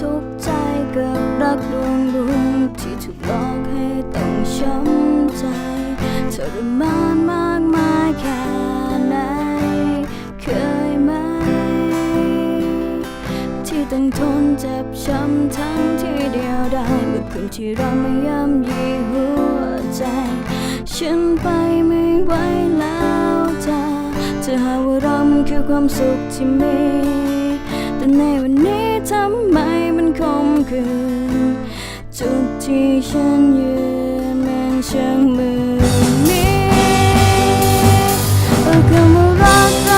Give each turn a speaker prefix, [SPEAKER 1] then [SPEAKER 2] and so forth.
[SPEAKER 1] ทุกใจกับรักดวงดวงที่ถูกหลอกให้ต้องช้ำใจทรมานมากมายแค่ไหนเคยไหม ที่ต้องทนเจ็บช้ำทั้งที่เดียวดายเมื่อคืนที่เราไม่ย้ำยีหัวใจ ฉันไปไม่ไหวแล้วจ้าเธหาว่าเรามันคือความสุขที่มี แต่ในวันนี้ทำไมมันคมคืนจุดที่ฉันยืนมันช่างมือนี้เอาคำว่า